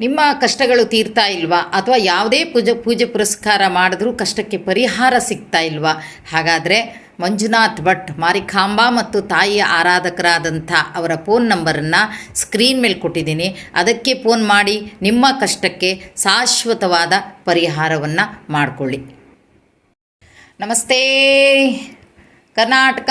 ನಿಮ್ಮ ಕಷ್ಟಗಳು ತೀರ್ತಾ ಇಲ್ವಾ? ಅಥವಾ ಯಾವುದೇ ಪೂಜೆ ಪೂಜೆ ಪುರಸ್ಕಾರ ಮಾಡಿದ್ರೂ ಕಷ್ಟಕ್ಕೆ ಪರಿಹಾರ ಸಿಗ್ತಾ ಇಲ್ವಾ? ಹಾಗಾದರೆ ಮಂಜುನಾಥ್ ಭಟ್, ಮಾರಿಕಾಂಬಾ ಮತ್ತು ತಾಯಿಯ ಆರಾಧಕರಾದಂಥ ಅವರ ಫೋನ್ ನಂಬರನ್ನು ಸ್ಕ್ರೀನ್ ಮೇಲೆ ಕೊಟ್ಟಿದ್ದೀನಿ. ಅದಕ್ಕೆ ಫೋನ್ ಮಾಡಿ ನಿಮ್ಮ ಕಷ್ಟಕ್ಕೆ ಶಾಶ್ವತವಾದ ಪರಿಹಾರವನ್ನು ಮಾಡಿಕೊಳ್ಳಿ. ನಮಸ್ತೆ. ಕರ್ನಾಟಕ.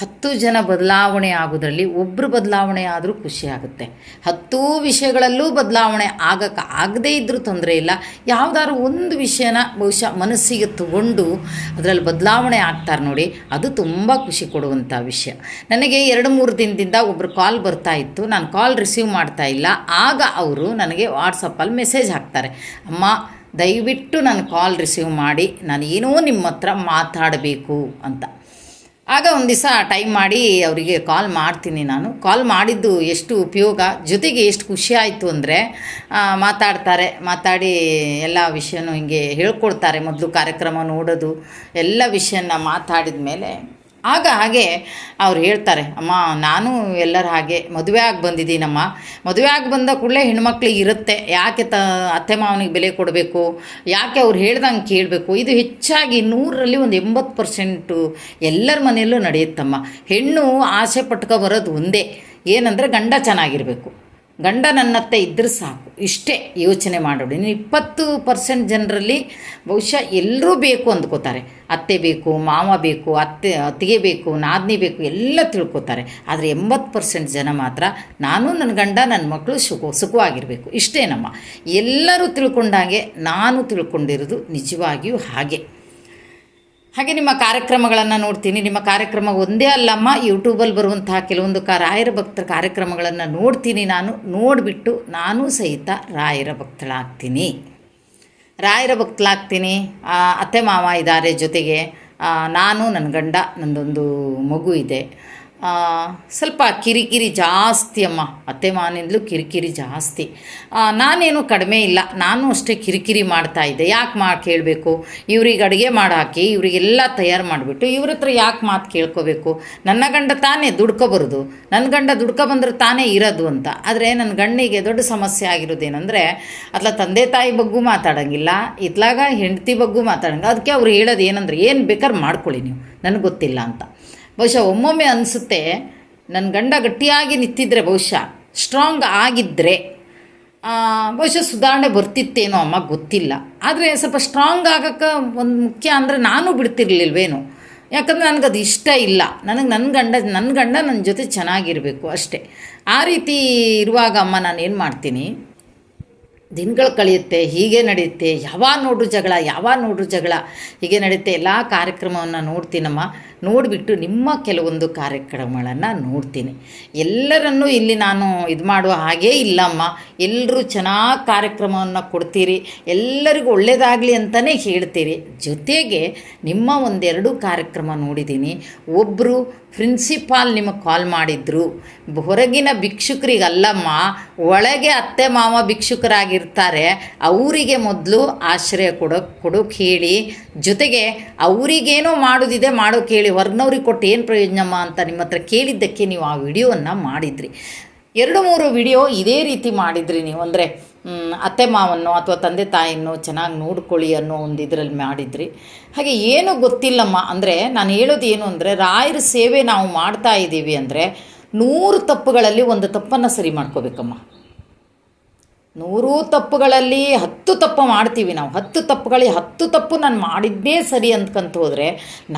ಹತ್ತು ಜನ ಬದಲಾವಣೆ ಆಗೋದ್ರಲ್ಲಿ ಒಬ್ಬರು ಬದಲಾವಣೆ ಆದರೂ ಖುಷಿ ಆಗುತ್ತೆ. ಹತ್ತೂ ವಿಷಯಗಳಲ್ಲೂ ಬದಲಾವಣೆ ಆಗಕ್ಕೆ ಆಗದೇ ಇದ್ದರೂ ತೊಂದರೆ ಇಲ್ಲ. ಯಾವುದಾದ್ರು ಒಂದು ವಿಷಯನ ಬಹುಶಃ ಮನಸ್ಸಿಗೆ ತಗೊಂಡು ಅದರಲ್ಲಿ ಬದಲಾವಣೆ ಆಗ್ತಾರೆ ನೋಡಿ, ಅದು ತುಂಬ ಖುಷಿ ಕೊಡುವಂಥ ವಿಷಯ. ನನಗೆ ಎರಡು ಮೂರು ದಿನದಿಂದ ಒಬ್ಬರು ಕಾಲ್ ಬರ್ತಾ ಇತ್ತು. ನಾನು ಕಾಲ್ ರಿಸೀವ್ ಮಾಡ್ತಾ ಇಲ್ಲ. ಆಗ ಅವರು ನನಗೆ ವಾಟ್ಸಪ್ಪಲ್ಲಿ ಮೆಸೇಜ್ ಹಾಕ್ತಾರೆ. ಅಮ್ಮ, ದಯವಿಟ್ಟು ನಾನು ಕಾಲ್ ರಿಸೀವ್ ಮಾಡಿ. ನಾನು ಏನೋ ನಿಮ್ಮ ಹತ್ರ ಮಾತಾಡಬೇಕು ಅಂತ. ಆಗ ಒಂದು ದಿವಸ ಟೈಮ್ ಮಾಡಿ ಅವರಿಗೆ ಕಾಲ್ ಮಾಡ್ತೀನಿ ನಾನು. ಕಾಲ್ ಮಾಡಿದ್ದು ಎಷ್ಟು ಉಪಯೋಗ? ಜೊತೆಗೆ ಎಷ್ಟು ಖುಷಿ ಆಯಿತು ಅಂದರೆ ಮಾತಾಡ್ತಾರೆ. ಮಾತಾಡಿ ಎಲ್ಲ ವಿಷಯನೂ ಹಿಂಗೆ ಹೇಳ್ಕೊಡ್ತಾರೆ. ಮೊದಲು ಕಾರ್ಯಕ್ರಮ ನೋಡೋದು, ಎಲ್ಲ ವಿಷಯನ ಮಾತಾಡಿದ ಮೇಲೆ ಆಗ ಹಾಗೆ ಅವ್ರು ಹೇಳ್ತಾರೆ, ಅಮ್ಮ, ನಾನು ಎಲ್ಲರ ಹಾಗೆ ಮದುವೆ ಆಗಿ ಬಂದಿದ್ದೀನಮ್ಮ. ಮದುವೆ ಆಗಿ ಬಂದ ಕೂಡಲೇ ಹೆಣ್ಮಕ್ಳಿಗೆ ಇರುತ್ತೆ. ಯಾಕೆ ತ, ಅತ್ತೆ ಮಾವನಿಗೆ ಬೆಲೆ ಕೊಡಬೇಕು? ಯಾಕೆ ಅವ್ರು ಹೇಳ್ದಂಗೆ ಕೇಳಬೇಕು? ಇದು ಹೆಚ್ಚಾಗಿ ನೂರರಲ್ಲಿ ಒಂದು ಎಂಬತ್ತು ಪರ್ಸೆಂಟು ಎಲ್ಲರ ಮನೆಯಲ್ಲೂ ನಡೆಯುತ್ತಮ್ಮ. ಹೆಣ್ಣು ಆಸೆ ಪಟ್ಕೊ ಬರೋದು ಒಂದೇ. ಏನಂದರೆ ಗಂಡ ಚೆನ್ನಾಗಿರಬೇಕು. ಗಂಡ ನನ್ನತ್ತೆ ಇದ್ದರೆ ಸಾಕು. ಇಷ್ಟೇ ಯೋಚನೆ ಮಾಡೋಡಿ ನೀವು ಇಪ್ಪತ್ತು ಪರ್ಸೆಂಟ್ ಜನರಲ್ಲಿ ಬಹುಶಃ ಎಲ್ಲರೂ ಬೇಕು ಅಂದ್ಕೋತಾರೆ. ಅತ್ತೆ ಬೇಕು, ಮಾವ ಬೇಕು, ಅತ್ತೆ, ಅತ್ತಿಗೆ ಬೇಕು, ನಾದಿನಿ ಬೇಕು, ಎಲ್ಲ ತಿಳ್ಕೊತಾರೆ. ಆದರೆ ಎಂಬತ್ತು ಪರ್ಸೆಂಟ್ ಜನ ಮಾತ್ರ ನಾನು ನನ್ನ ಗಂಡ, ನನ್ನ ಮಕ್ಕಳು ಸುಖ, ಸುಖವಾಗಿರಬೇಕು. ಇಷ್ಟೇ ನಮ್ಮ. ಎಲ್ಲರೂ ತಿಳ್ಕೊಂಡಾಗೆ ನಾನು ತಿಳ್ಕೊಂಡಿರೋದು ನಿಜವಾಗಿಯೂ ಹಾಗೆ. ಹಾಗೆ ನಿಮ್ಮ ಕಾರ್ಯಕ್ರಮಗಳನ್ನು ನೋಡ್ತೀನಿ. ನಿಮ್ಮ ಕಾರ್ಯಕ್ರಮ ಒಂದೇ ಅಲ್ಲಮ್ಮ ಯೂಟ್ಯೂಬಲ್ಲಿ ಬರುವಂತಹ ಕೆಲವೊಂದು ಕ, ರಾಯರ ಭಕ್ತರ ಕಾರ್ಯಕ್ರಮಗಳನ್ನು ನೋಡ್ತೀನಿ ನಾನು. ನೋಡಿಬಿಟ್ಟು ನಾನು ಸಹಿತ ರಾಯರ ಭಕ್ತಳಾಗ್ತೀನಿ. ರಾಯರ ಭಕ್ತಳಾಗ್ತೀನಿ. ಅತ್ತೆ ಮಾವ ಇದ್ದಾರೆ ಜೊತೆಗೆ. ನಾನು, ನನ್ನ ಗಂಡ, ನಂದೊಂದು ಮಗು ಇದೆ. ಸ್ವಲ್ಪ ಕಿರಿಕಿರಿ ಜಾಸ್ತಿ ಅಮ್ಮ. ಅತ್ತೆ ಮಾನಿಂದಲೂ ಕಿರಿಕಿರಿ ಜಾಸ್ತಿ. ನಾನೇನು ಕಡಿಮೆ ಇಲ್ಲ. ನಾನು ಅಷ್ಟೇ ಕಿರಿಕಿರಿ ಮಾಡ್ತಾ ಇದ್ದೆ. ಯಾಕೆ ಮಾ ಕೇಳಬೇಕು? ಇವ್ರಿಗೆ ಅಡುಗೆ ಮಾಡಾಕಿ, ಇವರಿಗೆಲ್ಲ ತಯಾರು ಮಾಡಿಬಿಟ್ಟು ಇವ್ರ ಹತ್ರ ಯಾಕೆ ಮಾತು ಕೇಳ್ಕೋಬೇಕು? ನನ್ನ ಗಂಡ ತಾನೇ ದುಡ್ಕೊಬರೋದು. ನನ್ನ ಗಂಡ ದುಡ್ಕೊ ಬಂದ್ರೆ ತಾನೇ ಇರೋದು ಅಂತ. ಆದರೆ ನನ್ನ ಗಂಡಿಗೆ ದೊಡ್ಡ ಸಮಸ್ಯೆ ಆಗಿರೋದೇನೆಂದರೆ, ಅದ್ಲ ತಂದೆ ತಾಯಿ ಬಗ್ಗೂ ಮಾತಾಡೋಂಗಿಲ್ಲ ಇತ್ಲಾಗ ಹೆಂಡತಿ ಬಗ್ಗೂ ಮಾತಾಡೋಂಗಿಲ್ಲ. ಅದಕ್ಕೆ ಅವ್ರು ಹೇಳೋದು ಏನಂದ್ರೆ ಏನು ಬೇಕಾದ್ರೆ ಮಾಡ್ಕೊಳ್ಳಿ ನೀವು. ನನಗೆ ಗೊತ್ತಿಲ್ಲ ಅಂತ. ಬಹುಶಃ ಒಮ್ಮೊಮ್ಮೆ ಅನಿಸುತ್ತೆ ನನ್ನ ಗಂಡ ಗಟ್ಟಿಯಾಗಿ ನಿಂತಿದ್ರೆ ಬಹುಶಃ ಸ್ಟ್ರಾಂಗ್ ಆಗಿದ್ದರೆ ಬಹುಶಃ ಸುಧಾರಣೆ ಬರ್ತಿತ್ತೇನೋ ಅಮ್ಮ ಗೊತ್ತಿಲ್ಲ. ಆದರೆ ಸ್ವಲ್ಪ ಸ್ಟ್ರಾಂಗ್ ಆಗೋಕ್ಕೆ ಒಂದು ಮುಖ್ಯ ಅಂದರೆ ನಾನು ಬಿಡ್ತಿರ್ಲಿಲ್ವೇನೋ. ಯಾಕಂದರೆ ನನಗದು ಇಷ್ಟ ಇಲ್ಲ. ನನಗೆ ನನ್ನ ಗಂಡ ನನ್ನ ಗಂಡ ನನ್ನ ಜೊತೆ ಚೆನ್ನಾಗಿರಬೇಕು ಅಷ್ಟೇ. ಆ ರೀತಿ ಇರುವಾಗ ಅಮ್ಮ ನಾನು ಏನು ಮಾಡ್ತೀನಿ? ದಿನಗಳು ಕಳೆಯುತ್ತೆ, ಹೀಗೆ ನಡೆಯುತ್ತೆ, ಯಾವಾಗ ನೋಡ್ರು ಜಗಳ, ಯಾವಾಗ ನೋಡ್ರು ಜಗಳ, ಹೀಗೆ ನಡೆಯುತ್ತೆ, ಎಲ್ಲ ಕಾರ್ಯಕ್ರಮವನ್ನು ನೋಡ್ತೀನಮ್ಮ. ನೋಡಿಬಿಟ್ಟು ನಿಮ್ಮ ಕೆಲವೊಂದು ಕಾರ್ಯಕ್ರಮಗಳನ್ನು ನೋಡ್ತೀನಿ. ಎಲ್ಲರನ್ನೂ ಇಲ್ಲಿ ನಾನು ಇದು ಮಾಡುವ ಹಾಗೇ ಇಲ್ಲಮ್ಮ. ಎಲ್ಲರೂ ಚೆನ್ನಾಗಿ ಕಾರ್ಯಕ್ರಮವನ್ನು ಕೊಡ್ತೀರಿ. ಎಲ್ಲರಿಗೂ ಒಳ್ಳೆಯದಾಗಲಿ ಅಂತಲೇ ಹೇಳ್ತೀರಿ. ಜೊತೆಗೆ ನಿಮ್ಮ ಒಂದೆರಡು ಕಾರ್ಯಕ್ರಮ ನೋಡಿದ್ದೀನಿ. ಒಬ್ಬರು ಪ್ರಿನ್ಸಿಪಾಲ್ ನಿಮಗೆ ಕಾಲ್ ಮಾಡಿದ್ರು. ಹೊರಗಿನ ಭಿಕ್ಷುಕರಿಗಲ್ಲಮ್ಮ, ಒಳಗೆ ಅತ್ತೆ ಮಾವ ಭಿಕ್ಷುಕರಾಗಿರ್ತಾರೆ, ಅವರಿಗೆ ಮೊದಲು ಆಶ್ರಯ ಕೊಡೋಕೆ ಕೊಡೋಕೆ ಹೇಳಿ ಜೊತೆಗೆ ಅವರಿಗೇನೋ ಮಾಡೋದಿದೆ ಮಾಡೋ ಕೇಳಿ ಹೊರಗಿನವ್ರಿಗೆ ಕೊಟ್ಟು ಏನು ಪ್ರಯೋಜನಮ್ಮ ಅಂತ ನಿಮ್ಮ ಹತ್ರ ಕೇಳಿದ್ದಕ್ಕೆ ನೀವು ಆ ವಿಡಿಯೋವನ್ನು ಮಾಡಿದ್ರಿ. ಎರಡು ಮೂರು ವಿಡಿಯೋ ಇದೇ ರೀತಿ ಮಾಡಿದ್ರಿ ನೀವು ಅಂದರೆ ಅತ್ತೆ ಮಾವನ್ನು ಅಥವಾ ತಂದೆ ತಾಯಿಯನ್ನು ಚೆನ್ನಾಗಿ ನೋಡ್ಕೊಳ್ಳಿ ಅನ್ನೋ ಒಂದು ಇದರಲ್ಲಿ ಮಾಡಿದ್ರಿ. ಹಾಗೆ ಏನು ಗೊತ್ತಿಲ್ಲಮ್ಮ, ಅಂದರೆ ನಾನು ಹೇಳೋದು ಏನು ಅಂದರೆ, ರಾಯರ ಸೇವೆ ನಾವು ಮಾಡ್ತಾ ಇದ್ದೀವಿ ಅಂದರೆ ನೂರು ತಪ್ಪುಗಳಲ್ಲಿ ಒಂದು ತಪ್ಪನ್ನು ಸರಿ ಮಾಡ್ಕೋಬೇಕಮ್ಮ. ನೂರು ತಪ್ಪುಗಳಲ್ಲಿ ಹತ್ತು ತಪ್ಪು ಮಾಡ್ತೀವಿ ನಾವು. ಹತ್ತು ತಪ್ಪುಗಳಿಗೆ ಹತ್ತು ತಪ್ಪು ನಾನು ಮಾಡಿದ್ದೇ ಸರಿ ಅಂದ್ಕಂತ ಹೋದರೆ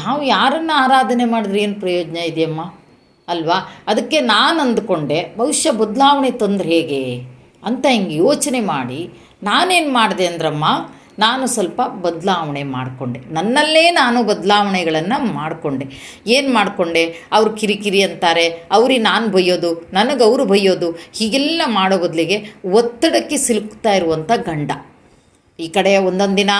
ನಾವು ಯಾರನ್ನು ಆರಾಧನೆ ಮಾಡಿದ್ರೆ ಏನು ಪ್ರಯೋಜನ ಇದೆಯಮ್ಮ? ಅಲ್ವಾ? ಅದಕ್ಕೆ ನಾನು ಅಂದ್ಕೊಂಡೆ ಬಹುಶಃ ಬದಲಾವಣೆ ತಂದ್ರೆ ಹೇಗೆ? ಅಂತ ಹಿಂಗೆ ಯೋಚನೆ ಮಾಡಿ, ನಾನೇನು ಮಾಡಿದೆ ಅಂದ್ರಮ್ಮ, ನಾನು ಸ್ವಲ್ಪ ಬದಲಾವಣೆ ಮಾಡಿಕೊಂಡೆ. ನನ್ನಲ್ಲೇ ನಾನು ಬದಲಾವಣೆಗಳನ್ನು ಮಾಡಿಕೊಂಡೆ. ಏನು ಮಾಡಿಕೊಂಡೆ? ಅವ್ರು ಕಿರಿಕಿರಿ ಅಂತಾರೆ, ಅವ್ರಿಗೆ ನಾನು ಬೈಯೋದು ನನಗೆ ಅವರು ಬೈಯೋದು ಹೀಗೆಲ್ಲ ಮಾಡೋ ಬದಲಿಗೆ ಒತ್ತಡಕ್ಕೆ ಸಿಲುಕ್ತಾ ಇರುವಂಥ ಗಂಡ. ಈ ಕಡೆ ಒಂದೊಂದು ದಿನ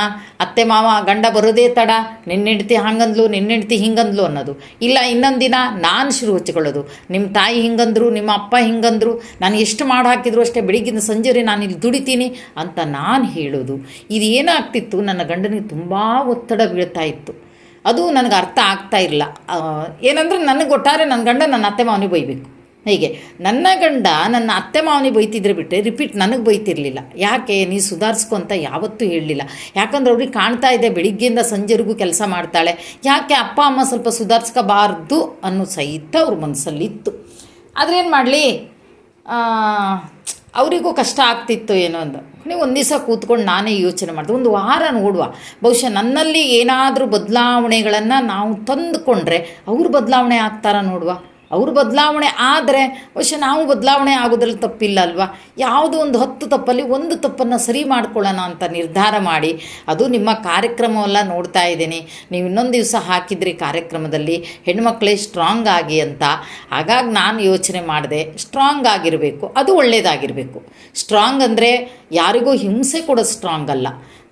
ಅತ್ತೆ ಮಾವ ಗಂಡ ಬರೋದೇ ತಡ ನಿನ್ನ ಹೆಂಡ್ತಿ ಹಂಗಂದ್ಲು ನಿನ್ನ ಹೆಂಡ್ತಿ ಹಿಂಗಂದ್ಲು ಅನ್ನೋದು. ಇಲ್ಲ, ಇನ್ನೊಂದು ದಿನ ನಾನು ಶುರು ಹಚ್ಕೊಳ್ಳೋದು ನಿಮ್ಮ ತಾಯಿ ಹಿಂಗಂದ್ರು, ನಿಮ್ಮ ಅಪ್ಪ ಹಿಂಗಂದ್ರು, ನಾನು ಎಷ್ಟು ಮಾಡಿ ಹಾಕಿದ್ರು ಅಷ್ಟೇ ಬೆಳಿಗ್ಗಿನ ಸಂಜೆ ನಾನು ಇಲ್ಲಿ ದುಡಿತೀನಿ ಅಂತ ನಾನು ಹೇಳೋದು. ಇದು ಏನಾಗ್ತಿತ್ತು, ನನ್ನ ಗಂಡನಿಗೆ ತುಂಬ ಒತ್ತಡ ಬೀಳ್ತಾ ಇತ್ತು. ಅದು ನನಗೆ ಅರ್ಥ ಆಗ್ತಾ ಇಲ್ಲ. ಏನಂದ್ರೆ ನನಗೆ ಒಟ್ಟಾರೆ ನನ್ನ ಗಂಡ ನನ್ನ ಅತ್ತೆ ಮಾವನಿಗೆ ಬೈಬೇಕು. ಹೀಗೆ, ನನ್ನ ಗಂಡ ನನ್ನ ಅತ್ತೆ ಮಾವನಿಗೆ ಬೈತಿದ್ರೆ ಬಿಟ್ಟರೆ ರಿಪೀಟ್ ನನಗೆ ಬೈತಿರಲಿಲ್ಲ. ಯಾಕೆ? ನೀ ಸುಧಾರಿಸ್ಕೊ ಅಂತ ಯಾವತ್ತೂ ಹೇಳಲಿಲ್ಲ. ಯಾಕಂದ್ರೆ ಅವ್ರಿಗೆ ಕಾಣ್ತಾ ಇದೆ ಬೆಳಿಗ್ಗೆಯಿಂದ ಸಂಜೆವರೆಗೂ ಕೆಲಸ ಮಾಡ್ತಾಳೆ. ಯಾಕೆ ಅಪ್ಪ, ಅಮ್ಮ ಸ್ವಲ್ಪ ಸುಧಾರಿಸ್ಕೋಬಾರ್ದು ಅನ್ನೋ ಸಹಿತ ಅವ್ರ ಮನಸ್ಸಲ್ಲಿತ್ತು ಆದರೆ ಏನು ಮಾಡಲಿ? ಅವರಿಗೂ ಕಷ್ಟ ಆಗ್ತಿತ್ತು ಏನೋ ಒಂದು ನೀವು ಒಂದು ದಿವಸ ಕೂತ್ಕೊಂಡು ನಾನೇ ಯೋಚನೆ ಮಾಡಿದೆ. ಒಂದು ವಾರ ನೋಡುವ. ಬಹುಶಃ ನನ್ನಲ್ಲಿ ಏನಾದರೂ ಬದಲಾವಣೆಗಳನ್ನು ನಾವು ತಂದುಕೊಂಡ್ರೆ ಅವ್ರು ಬದಲಾವಣೆ ಆಗ್ತಾರ ನೋಡುವ. ಅವ್ರು ಬದಲಾವಣೆ ಆದರೆ ವಶ ನಾವು ಬದಲಾವಣೆ ಆಗೋದ್ರಲ್ಲಿ ತಪ್ಪಿಲ್ಲ ಅಲ್ವಾ? ಯಾವುದೋ ಒಂದು ಹತ್ತು ತಪ್ಪಲ್ಲಿ ಒಂದು ತಪ್ಪನ್ನು ಸರಿ ಮಾಡ್ಕೊಳ್ಳೋಣ ಅಂತ ನಿರ್ಧಾರ ಮಾಡಿ. ಅದು ನಿಮ್ಮ ಕಾರ್ಯಕ್ರಮವೆಲ್ಲ, ನೋಡ್ತಾ ಇದ್ದೀನಿ. ನೀವು ಇನ್ನೊಂದು ದಿವಸ ಹಾಕಿದ್ರಿ ಕಾರ್ಯಕ್ರಮದಲ್ಲಿ. ಹೆಣ್ಮಕ್ಳೇ ಸ್ಟ್ರಾಂಗ್ ಆಗಿ ಅಂತ. ಹಾಗಾಗಿ ನಾನು ಯೋಚನೆ ಮಾಡಿದೆ ಸ್ಟ್ರಾಂಗ್ ಆಗಿರಬೇಕು, ಅದು ಒಳ್ಳೆಯದಾಗಿರಬೇಕು ಸ್ಟ್ರಾಂಗ್ ಅಂದರೆ ಯಾರಿಗೂ ಹಿಂಸೆ ಕೊಡೋ ಸ್ಟ್ರಾಂಗ್ ಅಲ್ಲ.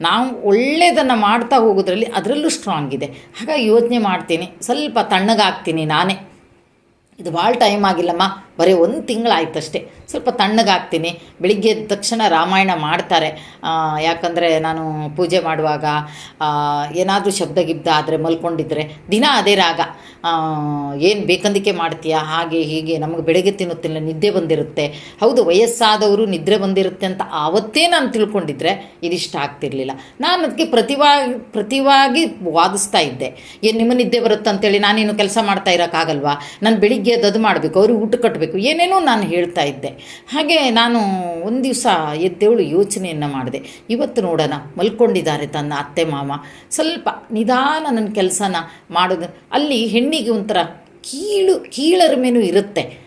ನಾವು ಒಳ್ಳೆಯದನ್ನು ಮಾಡ್ತಾ ಹೋಗೋದ್ರಲ್ಲಿ ಅದರಲ್ಲೂ ಸ್ಟ್ರಾಂಗ್ ಇದೆ. ಹಾಗಾಗಿ ಯೋಚನೆ ಮಾಡ್ತೀನಿ, ಸ್ವಲ್ಪ ತಣ್ಣಗಾಗ್ತೀನಿ ನಾನೇ. ಇದು ಭಾಳ ಟೈಮ್ ಆಗಿಲ್ಲಮ್ಮ. ಬರೀ ಒಂದು ತಿಂಗಳಾಯ್ತಷ್ಟೇ. ಸ್ವಲ್ಪ ತಣ್ಣಗಾಗ್ತೀನಿ ಬೆಳಿಗ್ಗೆ ಎದ್ದ ತಕ್ಷಣ ರಾಮಾಯಣ ಮಾಡ್ತಾರೆ. ಯಾಕಂದರೆ ನಾನು ಪೂಜೆ ಮಾಡುವಾಗ ಏನಾದರೂ ಶಬ್ದ ಗಿಬ್ದ ಆದರೆ ಮಲ್ಕೊಂಡಿದ್ರೆ ದಿನ ಅದೇ ರಾಗ. ಏನು ಬೇಕಂದಿಕೆ ಮಾಡ್ತೀಯಾ? ಹಾಗೆ ಹೀಗೆ ನಮಗೆ ಬೆಳಗ್ಗೆ ತಿನ್ನುತ್ತಿಲ್ಲ, ನಿದ್ದೆ ಬಂದಿರುತ್ತೆ. ಹೌದು, ವಯಸ್ಸಾದವರು ನಿದ್ರೆ ಬಂದಿರುತ್ತೆ ಅಂತ ಆವತ್ತೇ ನಾನು ತಿಳ್ಕೊಂಡಿದ್ರೆ ಇದಿಷ್ಟ ಆಗ್ತಿರ್ಲಿಲ್ಲ. ನಾನು ಅದಕ್ಕೆ ಪ್ರತಿವಾಗಿ ಪ್ರತಿವಾಗಿ ವಾದಿಸ್ತಾ ಇದ್ದೆ. ಏನು ನಿಮ್ಮ ನಿದ್ದೆ ಬರುತ್ತೆ ಅಂತೇಳಿ ನಾನೇನು ಕೆಲಸ ಮಾಡ್ತಾ ಇರೋಕ್ಕಾಗಲ್ವಾ? ನಾನು ಬೆಳಿಗ್ಗೆ ಎದ್ದು ಅದು ಮಾಡಬೇಕು, ಅವ್ರಿಗೆ ಊಟ ಕಟ್ಟಬೇಕು ಏನೇನೋ ನಾನು ಹೇಳ್ತಾ ಇದ್ದೆ. ಹಾಗೆ ನಾನು ಒಂದು ದಿವಸ ಎದ್ದೇಳು ಯೋಚನೆಯನ್ನು ಮಾಡಿದೆ. ಇವತ್ತು ನೋಡೋಣ, ಮಲ್ಕೊಂಡಿದ್ದಾರೆ ತನ್ನ ಅತ್ತೆ ಮಾವ. ಸ್ವಲ್ಪ ನಿಧಾನ ನನ್ನ ಕೆಲಸನ ಮಾಡೋದು. ಅಲ್ಲಿ ಹೆಣ್ಣಿಗೆ ಒಂಥರ ಕೀಳು ಕೀಳರಿಮೆನೂ ಇರುತ್ತೆ.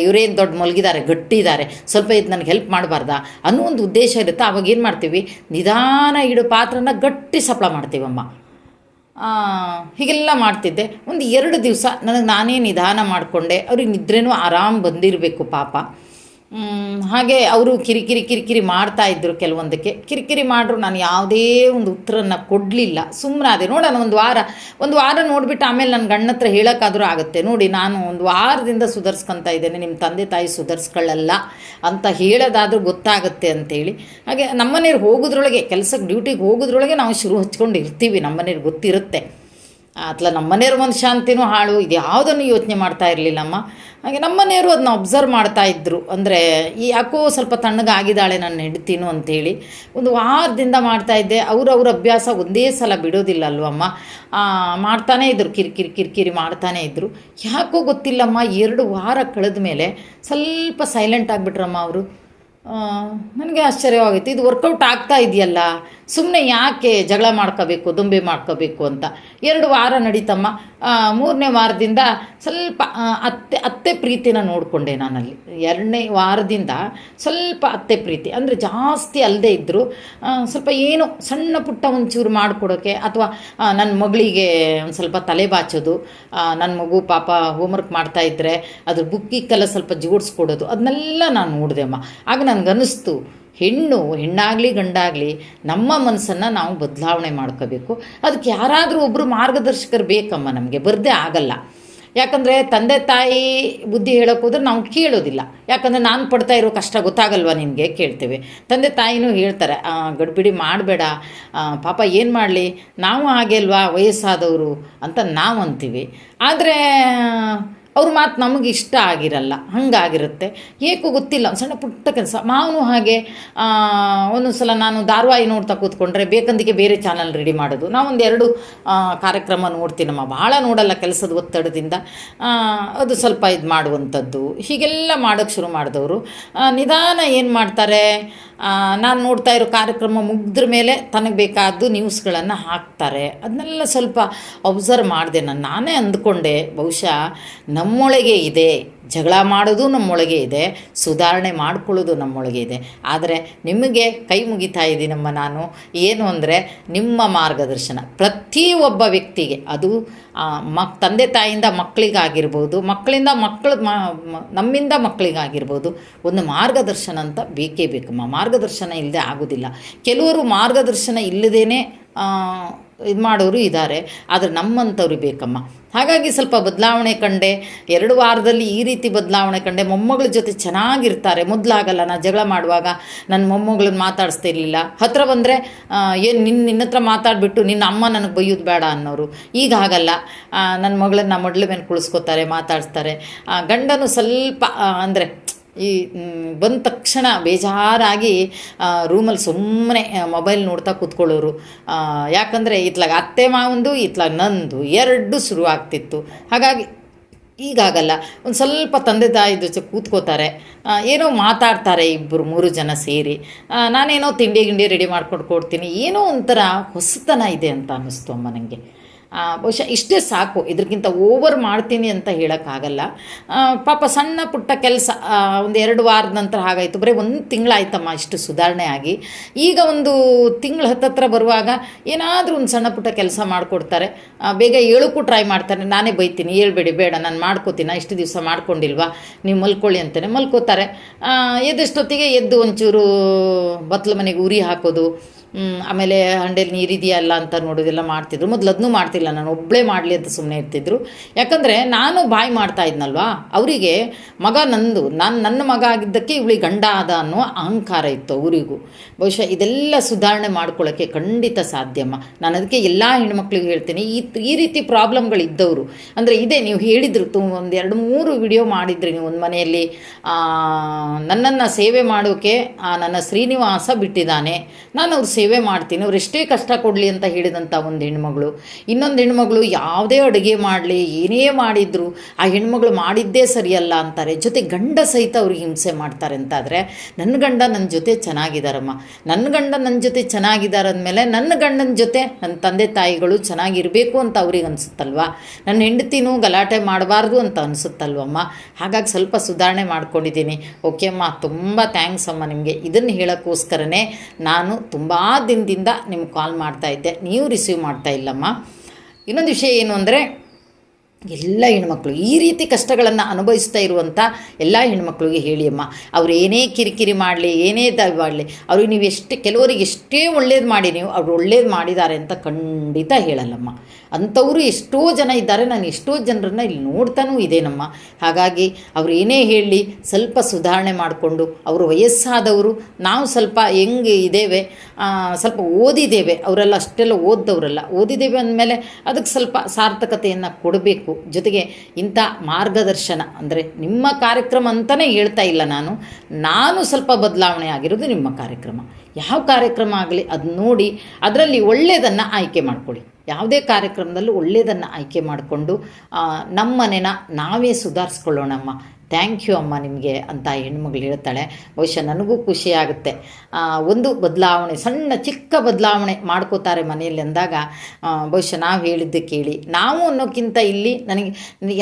ಇವರೇನು ದೊಡ್ಡ ಮಲಗಿದ್ದಾರೆ, ಗಟ್ಟಿದ್ದಾರೆ, ಸ್ವಲ್ಪ ಇದು ನನಗೆ ಹೆಲ್ಪ್ ಮಾಡಬಾರ್ದಾ? ಅನ್ನೋ ಒಂದು ಉದ್ದೇಶ ಇರುತ್ತೆ. ಅವಾಗ ಏನು ಮಾಡ್ತೀವಿ? ನಿಧಾನ ಇಡೋ ಪಾತ್ರನ ಗಟ್ಟಿ ಸಪ್ಲ ಮಾಡ್ತೀವಮ್ಮ. ಹೀಗೆಲ್ಲ ಮಾಡ್ತಿದ್ದೆ. ಒಂದು ಎರಡು ದಿವಸ ನನಗೆ ನಾನೇ ನಿಧಾನ ಮಾಡಿಕೊಂಡೆ. ಅವ್ರಿಗೆ ನಿದ್ರೆನೂ ಆರಾಮ ಬಂದಿರಬೇಕು ಪಾಪ. ಹಾಗೆ ಅವರು ಕಿರಿಕಿರಿ ಕಿರಿಕಿರಿ ಮಾಡ್ತಾ ಇದ್ರು ಕೆಲವೊಂದಕ್ಕೆ. ಕಿರಿಕಿರಿ ಮಾಡ್ರು ನಾನು ಯಾವುದೇ ಒಂದು ಉತ್ತರನ ಕೊಡಲಿಲ್ಲ. ಸುಮ್ಮನಾದೆ ನೋಡೋಣ, ಒಂದು ವಾರ ಒಂದು ವಾರ ನೋಡಿಬಿಟ್ಟು ಆಮೇಲೆ ನನ್ನ ಗಂಡ ಹತ್ರ ಹೇಳೋಕ್ಕಾದ್ರೂ ಆಗುತ್ತೆ. ನೋಡಿ, ನಾನು ಒಂದು ವಾರದಿಂದ ಸುಧಾರಿಸ್ಕೊತಾ ಇದ್ದೇನೆ ನಿಮ್ಮ ತಂದೆ ತಾಯಿ ಸುಧಾರಿಸ್ಕೊಳ್ಳಲ್ಲ ಅಂತ ಹೇಳೋದಾದ್ರೂ ಗೊತ್ತಾಗುತ್ತೆ ಅಂತೇಳಿ. ಹಾಗೆ ನಮ್ಮನೇರು ಹೋಗೋದ್ರೊಳಗೆ, ಕೆಲಸಕ್ಕೆ ಡ್ಯೂಟಿಗೆ ಹೋಗೋದ್ರೊಳಗೆ ನಾವು ಶುರು ಹಚ್ಕೊಂಡು ಇರ್ತೀವಿ ನಮ್ಮನೇರು ಗೊತ್ತಿರುತ್ತೆ. ಅಥವಾ ನಮ್ಮನೆಯವ್ರ ಒಂದು ಶಾಂತಿನೂ ಹಾಳು, ಇದು ಯಾವುದನ್ನು ಯೋಚನೆ ಮಾಡ್ತಾ ಇರಲಿಲ್ಲಮ್ಮ. ಹಾಗೆ ನಮ್ಮ ಮನೆಯವರು ಅದನ್ನ ಅಬ್ಸರ್ವ್ ಮಾಡ್ತಾ ಇದ್ದರು ಅಂದರೆ ಈ ಯಾಕೋ ಸ್ವಲ್ಪ ತಣ್ಣಗಾಗಿದ್ದಾಳೆ ನಾನು ಹಿಡ್ತೀನೋ ಅಂಥೇಳಿ ಒಂದು ವಾರದಿಂದ ಮಾಡ್ತಾ ಇದ್ದೆ. ಅವ್ರ ಅವ್ರ ಅಭ್ಯಾಸ ಒಂದೇ ಸಲ ಬಿಡೋದಿಲ್ಲ ಅಲ್ವಮ್ಮ ಮಾಡ್ತಾನೇ ಇದ್ದರು ಕಿರಿಕಿರಿ ಕಿರಿಕಿರಿ ಮಾಡ್ತಾನೇ ಇದ್ದರು ಯಾಕೋ ಗೊತ್ತಿಲ್ಲಮ್ಮ, ಎರಡು ವಾರ ಕಳೆದ ಮೇಲೆ ಸ್ವಲ್ಪ ಸೈಲೆಂಟ್ ಆಗಿಬಿಟ್ರಮ್ಮ ಅವರು. ನನಗೆ ಆಶ್ಚರ್ಯವಾಗಿತ್ತು ಇದು ವರ್ಕೌಟ್ ಆಗ್ತಾ ಇದೆಯಲ್ಲ? ಸುಮ್ಮನೆ ಯಾಕೆ ಜಗಳ ಮಾಡ್ಕೋಬೇಕು, ದುಂಬಿ ಮಾಡ್ಕೋಬೇಕು ಅಂತ. ಎರಡು ವಾರ ನಡೀತಮ್ಮ. ಮೂರನೇ ವಾರದಿಂದ ಸ್ವಲ್ಪ ಅತ್ತೆ ಅತ್ತೆ ಪ್ರೀತಿನ ನೋಡಿಕೊಂಡೆ ನಾನಲ್ಲಿ. ಎರಡನೇ ವಾರದಿಂದ ಸ್ವಲ್ಪ ಅತ್ತೆ ಪ್ರೀತಿ. ಅಂದರೆ ಜಾಸ್ತಿ ಅಲ್ಲದೆ ಇದ್ದರು ಸ್ವಲ್ಪ ಏನು ಸಣ್ಣ ಪುಟ್ಟ ಒಂಚೂರು ಮಾಡಿಕೊಡೋಕ್ಕೆ ಅಥವಾ ನನ್ನ ಮಗಳಿಗೆ ಒಂದು ಸ್ವಲ್ಪ ತಲೆ ಬಾಚೋದು ನನ್ನ ಮಗು ಪಾಪ ಹೋಮ್ವರ್ಕ್ ಮಾಡ್ತಾ ಇದ್ದರೆ ಅದ್ರ ಬುಕ್ಕಿಕ್ಕೆಲ್ಲ ಸ್ವಲ್ಪ ಜೋಡಿಸ್ಕೊಡೋದು ಅದನ್ನೆಲ್ಲ ನಾನು ನೋಡಿದೆ ಅಮ್ಮ. ಆಗ ನನಗನ್ನಿಸ್ತು ಹೆಣ್ಣು ಹೆಣ್ಣಾಗಲಿ ಗಂಡಾಗಲಿ ನಮ್ಮ ಮನಸ್ಸನ್ನು ನಾವು ಬದಲಾವಣೆ ಮಾಡ್ಕೋಬೇಕು. ಅದಕ್ಕೆ ಯಾರಾದರೂ ಒಬ್ಬರು ಮಾರ್ಗದರ್ಶಕರು ಬೇಕಮ್ಮ ನಮಗೆ ಬರದೇ ಆಗಲ್ಲ. ಯಾಕಂದರೆ ತಂದೆ ತಾಯಿ ಬುದ್ಧಿ ಹೋದ್ರೆ ನಾವು ಕೇಳೋದಿಲ್ಲ. ಯಾಕಂದರೆ ನಾನು ಪಡ್ತಾ ಇರೋ ಕಷ್ಟ ಗೊತ್ತಾಗಲ್ವಾ ನಿನಗೆ ಕೇಳ್ತೇವೆ. ತಂದೆ ತಾಯಿನೂ ಹೇಳ್ತಾರೆ "ಆ, ಗಡ್ಬಿಡಿ ಮಾಡಬೇಡ. ಪಾಪ ಏನು ಮಾಡಲಿ? ನಾವು ಹಾಗೆ ಅಲ್ವಾ ವಯಸ್ಸಾದವರು? ಅಂತ ನಾವು ಅಂತೀವಿ. ಆದರೆ ಅವ್ರ ಮಾತು ನಮಗೆ ಇಷ್ಟ ಆಗಿರಲ್ಲ, ಹಂಗಾಗಿರುತ್ತೆ. ಏಕೋ ಗೊತ್ತಿಲ್ಲ ಒಂದು ಸಣ್ಣ ಪುಟ್ಟ ಕೆಲಸ. ಮಾವನು ಹಾಗೆ ಒಂದೊಂದು ಸಲ ನಾನು ಧಾರವಾಹಿ ನೋಡ್ತಾ ಕೂತ್ಕೊಂಡ್ರೆ ಬೇಕಂದಿಗೆ ಬೇರೆ ಚಾನಲ್ ರೆಡಿ ಮಾಡೋದು. ನಾವೊಂದು ಎರಡು ಕಾರ್ಯಕ್ರಮ ನೋಡ್ತೀನಮ್ಮ ಭಾಳ ನೋಡಲ್ಲ ಕೆಲಸದ ಒತ್ತಡದಿಂದ. ಅದು ಸ್ವಲ್ಪ ಇದು ಮಾಡುವಂಥದ್ದು ಹೀಗೆಲ್ಲ ಮಾಡೋಕ್ಕೆ ಶುರು ಮಾಡಿದವರು. ನಿಧಾನ ಏನು ಮಾಡ್ತಾರೆ? ನಾನು ನೋಡ್ತಾ ಇರೋ ಕಾರ್ಯಕ್ರಮ ಮುಗಿದ್ರ ಮೇಲೆ ತನಗೆ ಬೇಕಾದ್ದು ನ್ಯೂಸ್ಗಳನ್ನು ಹಾಕ್ತಾರೆ. ಅದನ್ನೆಲ್ಲ ಸ್ವಲ್ಪ ಅಬ್ಸರ್ವ್ ಮಾಡಿದೆ ನಾನು. ನಾನೇ ಅಂದ್ಕೊಂಡೆ, ಬಹುಶಃ ನಮ್ಮೊಳಗೆ ಇದೆ. ಜಗಳ ಮಾಡೋದು ನಮ್ಮೊಳಗೆ ಇದೆ, ಸುಧಾರಣೆ ಮಾಡ್ಕೊಳ್ಳೋದು ನಮ್ಮೊಳಗೆ ಇದೆ. ಆದರೆ ನಿಮಗೆ ಕೈ ಮುಗಿತಾ ಇದ್ದೀನಮ್ಮ ನಾನು. ಏನು ಅಂದರೆ ನಿಮ್ಮ ಮಾರ್ಗದರ್ಶನ. ಪ್ರತಿಯೊಬ್ಬ ವ್ಯಕ್ತಿಗೆ, ಅದು ಮಕ್ ತಂದೆ ತಾಯಿಯಿಂದ ಮಕ್ಕಳಿಗಾಗಿರ್ಬೋದು, ಮಕ್ಕಳಿಂದ ಮಕ್ಕಳು ನಮ್ಮಿಂದ ಮಕ್ಕಳಿಗಾಗಿರ್ಬೋದು, ಒಂದು ಮಾರ್ಗದರ್ಶನ ಅಂತ ಬೇಕೇ ಬೇಕಮ್ಮ. ಮಾರ್ಗದರ್ಶನ ಇಲ್ಲದೆ ಆಗೋದಿಲ್ಲ. ಕೆಲವರು ಮಾರ್ಗದರ್ಶನ ಇಲ್ಲದೇ ಇದು ಮಾಡೋರು ಇದ್ದಾರೆ ಆದರೆ ನಮ್ಮಂಥವ್ರಿಗೆ ಬೇಕಮ್ಮ. ಹಾಗಾಗಿ ಸ್ವಲ್ಪ ಬದಲಾವಣೆ ಕಂಡೆ, ಎರಡು ವಾರದಲ್ಲಿ ಈ ರೀತಿ ಬದಲಾವಣೆ ಕಂಡೆ, ಮೊಮ್ಮಗಳ ಜೊತೆ ಚೆನ್ನಾಗಿರ್ತಾರೆ, ಮೊದಲಾಗಲ್ಲ ನಾನು ಜಗಳ ಮಾಡುವಾಗ ನನ್ನ ಮೊಮ್ಮಗಳನ್ನ ಮಾತಾಡಿಸ್ತಾ ಇರಲಿಲ್ಲ ಹತ್ರ ಬಂದರೆ ಏನು ನಿನ್ನ ನಿನ್ನ ಹತ್ರ ಮಾತಾಡಿಬಿಟ್ಟು ನಿನ್ನ ಅಮ್ಮ ನನಗೆ ಬೈಯೋದು ಬೇಡ ಅನ್ನೋರು. ಈಗ ಹಾಗಲ್ಲ ನನ್ನ ಮಗಳನ್ನ ಮೊದಲು ಮೇಲೆ ಕುಳಿಸ್ಕೋತಾರೆ, ಮಾತಾಡಿಸ್ತಾರೆ. ಗಂಡನು ಸ್ವಲ್ಪ ಅಂದರೆ ಈ ಬಂದ ತಕ್ಷಣ ಬೇಜಾರಾಗಿ ರೂಮಲ್ಲಿ ಸುಮ್ಮನೆ ಮೊಬೈಲ್ ನೋಡ್ತಾ ಕೂತ್ಕೊಳ್ಳೋರು. ಯಾಕಂದರೆ ಇತ್ಲಾಗ ಅತ್ತೆ ಮಾವಂದು, ಇತ್ಲಾಗ ನಂದು, ಎರಡು ಶುರು ಆಗ್ತಿತ್ತು ಹಾಗಾಗಿ ಈಗಾಗಲ್ಲ ಒಂದು ಸ್ವಲ್ಪ ತಂದೆ ತಾಯಿ ಜೊತೆ ಕೂತ್ಕೋತಾರೆ. ಏನೋ ಮಾತಾಡ್ತಾರೆ ಇಬ್ಬರು ಮೂರು ಜನ ಸೇರಿ. ನಾನೇನೋ ತಿಂಡಿ ಗಿಂಡಿ ರೆಡಿ ಮಾಡ್ಕೊಂಡು ಕೊಡ್ತೀನಿ. ಏನೋ ಒಂಥರ ಹೊಸತನ ಇದೆ ಅಂತ ಅನ್ನಿಸ್ತು ಅಮ್ಮ ನನಗೆ ಬಹುಶಃ ಇಷ್ಟೇ ಸಾಕು. ಇದಕ್ಕಿಂತ ಓವರ್ ಮಾಡ್ತೀನಿ ಅಂತ ಹೇಳೋಕ್ಕಾಗಲ್ಲ. ಪಾಪ ಸಣ್ಣ ಪುಟ್ಟ ಕೆಲಸ ಒಂದು ಎರಡು ವಾರದ ನಂತರ ಹಾಗಾಯಿತು. ಬರೀ ಒಂದು ತಿಂಗಳಾಯ್ತಮ್ಮ ಇಷ್ಟು ಸುಧಾರಣೆ ಆಗಿ. ಈಗ ಒಂದು ತಿಂಗಳು ಹತ್ತತ್ರ ಬರುವಾಗ ಏನಾದರೂ ಒಂದು ಸಣ್ಣ ಪುಟ್ಟ ಕೆಲಸ ಮಾಡಿಕೊಡ್ತಾರೆ. ಬೇಗ ಹೇಳೋಕ್ಕೂ ಟ್ರೈ ಮಾಡ್ತಾರೆ. ನಾನೇ ಬೈತೀನಿ, ಹೇಳ್ಬೇಡಿ, ಬೇಡ, ನಾನು ಮಾಡ್ಕೋತೀನಿ, ಇಷ್ಟು ದಿವಸ ಮಾಡ್ಕೊಂಡಿಲ್ವಾ? ನೀವು ಮಲ್ಕೊಳ್ಳಿ ಅಂತಲೇ ಮಲ್ಕೋತಾರೆ. ಎದ್ದಷ್ಟೊತ್ತಿಗೆ ಎದ್ದು ಒಂಚೂರು ಬತ್ಲ ಮನೆಗೆ ಉರಿ ಹಾಕೋದು ಆಮೇಲೆ ಹಂಡೆಲಿ ನೀರಿದೆಯಲ್ಲ ಅಂತ ನೋಡೋದೆಲ್ಲ ಮಾಡ್ತಿದ್ರು. ಮೊದಲು ಅದನ್ನೂ ಮಾಡ್ತಿಲ್ಲ ನಾನು ಒಬ್ಬಳೇ ಮಾಡಲಿ ಅಂತ ಸುಮ್ಮನೆ ಇರ್ತಿದ್ರು. ಯಾಕಂದರೆ ನಾನು ಬಾಯಿ ಮಾಡ್ತಾ ಇದ್ನಲ್ವಾ? ಅವರಿಗೆ ಮಗ ನಂದು, ನಾನು ನನ್ನ ಮಗ ಆಗಿದ್ದಕ್ಕೆ ಇವಳಿಗೆ ಗಂಡ ಆದ ಅನ್ನೋ ಅಹಂಕಾರ ಇತ್ತು ಅವರಿಗೂ. ಬಹುಶಃ ಇದೆಲ್ಲ ಸುಧಾರಣೆ ಮಾಡ್ಕೊಳ್ಳೋಕ್ಕೆ ಖಂಡಿತ ಸಾಧ್ಯಮ್ಮ ನಾನು ಅದಕ್ಕೆ ಎಲ್ಲ ಹೆಣ್ಮಕ್ಳಿಗೆ ಹೇಳ್ತೀನಿ, ಈ ಈ ರೀತಿ ಪ್ರಾಬ್ಲಮ್ಗಳಿದ್ದವರು ಅಂದರೆ ಇದೆ, ನೀವು ಹೇಳಿದ್ರು ತುಂಬ ಒಂದು ಎರಡು ಮೂರು ವಿಡಿಯೋ ಮಾಡಿದ್ರಿ ನೀವು ಒಂದು ಮನೆಯಲ್ಲಿ ನನ್ನನ್ನು ಸೇವೆ ಮಾಡೋಕ್ಕೆ ನನ್ನ ಶ್ರೀನಿವಾಸ ಬಿಟ್ಟಿದ್ದಾನೆ. ನಾನು ಅವ್ರ ಸೇವೆ ಮಾಡ್ತೀನಿ, ಅವ್ರು ಕಷ್ಟ ಕೊಡಲಿ ಅಂತ ಹೇಳಿದಂಥ ಒಂದು ಹೆಣ್ಮಗಳು. ಇನ್ನೊಂದು ಹೆಣ್ಮಗಳು ಯಾವುದೇ ಅಡುಗೆ ಮಾಡಲಿ, ಏನೇ ಮಾಡಿದ್ರು, ಆ ಹೆಣ್ಮಗಳು ಮಾಡಿದ್ದೇ ಸರಿಯಲ್ಲ ಅಂತಾರೆ. ಜೊತೆ ಗಂಡ ಸಹಿತ ಅವ್ರಿಗೆ ಹಿಂಸೆ ಮಾಡ್ತಾರೆ ಅಂತಾದರೆ ನನ್ನ ಗಂಡ ನನ್ನ ಜೊತೆ ಚೆನ್ನಾಗಿದ್ದಾರಮ್ಮ ನನ್ನ ಗಂಡ ನನ್ನ ಜೊತೆ ಚೆನ್ನಾಗಿದ್ದಾರೆ ಅಂದಮೇಲೆ ನನ್ನ ಗಂಡನ ಜೊತೆ ನನ್ನ ತಂದೆ ತಾಯಿಗಳು ಚೆನ್ನಾಗಿರಬೇಕು ಅಂತ ಅವ್ರಿಗೆ ಅನಿಸುತ್ತಲ್ವಾ? ನನ್ನ ಹೆಂಡತಿನೂ ಗಲಾಟೆ ಮಾಡಬಾರ್ದು ಅಂತ ಅನಿಸುತ್ತಲ್ವಮ್ಮ? ಹಾಗಾಗಿ ಸ್ವಲ್ಪ ಸುಧಾರಣೆ ಮಾಡ್ಕೊಂಡಿದ್ದೀನಿ. ಓಕೆ ಅಮ್ಮ ತುಂಬ ಥ್ಯಾಂಕ್ಸ್ ಅಮ್ಮ ನಿಮಗೆ. ಇದನ್ನು ಹೇಳೋಕ್ಕೋಸ್ಕರನೇ ನಾನು ತುಂಬ ದಿನದಿಂದ ನಿಮ್ಗೆ ಕಾಲ್ ಮಾಡ್ತಾ ಇದ್ದೆ. ನೀವು ರಿಸೀವ್ ಮಾಡ್ತಾ ಇಲ್ಲಮ್ಮ. ಇನ್ನೊಂದು ವಿಷಯ ಏನು ಅಂದರೆ ಎಲ್ಲ ಹೆಣ್ಮಕ್ಳು ಈ ರೀತಿ ಕಷ್ಟಗಳನ್ನು ಅನುಭವಿಸ್ತಾ ಇರುವಂಥ ಎಲ್ಲ ಹೆಣ್ಮಕ್ಳಿಗೆ ಹೇಳಿ ಅಮ್ಮ ಅವ್ರು ಏನೇ ಕಿರಿಕಿರಿ ಮಾಡಲಿ, ಏನೇ ಮಾಡಲಿ ಅವ್ರಿಗೆ ನೀವು ಎಷ್ಟು ಕೆಲವರಿಗೆ ಎಷ್ಟೇ ಒಳ್ಳೇದು ಮಾಡಿ ನೀವು ಅವ್ರು ಒಳ್ಳೇದು ಮಾಡಿದ್ದಾರೆ ಅಂತ ಖಂಡಿತ ಹೇಳಲ್ಲಮ್ಮ. ಅಂಥವರು ಎಷ್ಟೋ ಜನ ಇದ್ದಾರೆ, ನಾನು ಎಷ್ಟೋ ಜನರನ್ನ ಇಲ್ಲಿ ನೋಡ್ತಾನೂ ಇದೇನಮ್ಮ. ಹಾಗಾಗಿ ಅವ್ರು ಏನೇ ಹೇಳಲಿ ಸ್ವಲ್ಪ ಸುಧಾರಣೆ ಮಾಡಿಕೊಂಡು, ಅವರು ವಯಸ್ಸಾದವರು, ನಾವು ಸ್ವಲ್ಪ ಹೆಂಗೆ ಇದ್ದೇವೆ ಸ್ವಲ್ಪ ಓದಿದ್ದೇವೆ, ಅವರೆಲ್ಲ ಅಷ್ಟೆಲ್ಲ ಓದ್ದವರಲ್ಲ. ಓದಿದ್ದೇವೆ ಅಂದಮೇಲೆ ಅದಕ್ಕೆ ಸ್ವಲ್ಪ ಸಾರ್ಥಕತೆಯನ್ನು ಕೊಡಬೇಕು. ಜೊತೆಗೆ ಇಂಥ ಮಾರ್ಗದರ್ಶನ, ಅಂದರೆ ನಿಮ್ಮ ಕಾರ್ಯಕ್ರಮ ಅಂತಲೇ ಹೇಳ್ತಾ ಇಲ್ಲ ನಾನು. ನಾನು ಸ್ವಲ್ಪ ಬದಲಾವಣೆ ಆಗಿರೋದು ನಿಮ್ಮ ಕಾರ್ಯಕ್ರಮ. ಯಾವ ಕಾರ್ಯಕ್ರಮ ಆಗಲಿ ಅದು ನೋಡಿ ಅದರಲ್ಲಿ ಒಳ್ಳೆಯದನ್ನು ಆಯ್ಕೆ ಮಾಡ್ಕೊಳ್ಳಿ. ಯಾವುದೇ ಕಾರ್ಯಕ್ರಮದಲ್ಲೂ ಒಳ್ಳೆಯದನ್ನು ಆಯ್ಕೆ ಮಾಡಿಕೊಂಡು ನಮ್ಮನೆನ ನಾವೇ ಸುಧಾರಿಸ್ಕೊಳ್ಳೋಣಮ್ಮ. ಥ್ಯಾಂಕ್ ಯು ಅಮ್ಮ ನಿಮಗೆ ಅಂತ ಹೆಣ್ಮಗಳು ಹೇಳ್ತಾಳೆ. ಬಹುಶಃ ನನಗೂ ಖುಷಿ ಆಗುತ್ತೆ. ಒಂದು ಬದಲಾವಣೆ, ಸಣ್ಣ ಚಿಕ್ಕ ಬದಲಾವಣೆ ಮಾಡ್ಕೋತಾರೆ ಮನೆಯಲ್ಲಿ ಅಂದಾಗ ಬಹುಶಃ ನಾವು ಹೇಳಿದ್ದೆ ಕೇಳಿ. ನಾವು ಅನ್ನೋಕ್ಕಿಂತ ಇಲ್ಲಿ ನನಗೆ,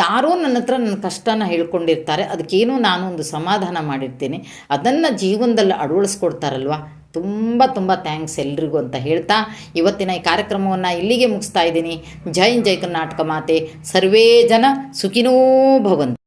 ಯಾರೋ ನನ್ನ ಹತ್ರ ನನ್ನ ಕಷ್ಟನ ಹೇಳ್ಕೊಂಡಿರ್ತಾರೆ. ಅದಕ್ಕೇನೋ ನಾನು ಒಂದು ಸಮಾಧಾನ ಮಾಡಿರ್ತೀನಿ. ಅದನ್ನು ಜೀವನದಲ್ಲಿ ಅಳವಡಿಸ್ಕೊಡ್ತಾರಲ್ವ? ತುಂಬ ತುಂಬ ಥ್ಯಾಂಕ್ಸ್ ಎಲ್ರಿಗೂ ಅಂತ ಹೇಳ್ತಾ, ಇವತ್ತಿನ ಈ ಕಾರ್ಯಕ್ರಮವನ್ನು ಇಲ್ಲಿಗೆ ಮುಗಿಸ್ತಾ ಇದ್ದೀನಿ. ಜೈ ಜೈ ಕರ್ನಾಟಕ ಮಾತೆ. ಸರ್ವೇ ಜನ ಸುಖಿನೋ ಭವಂತು.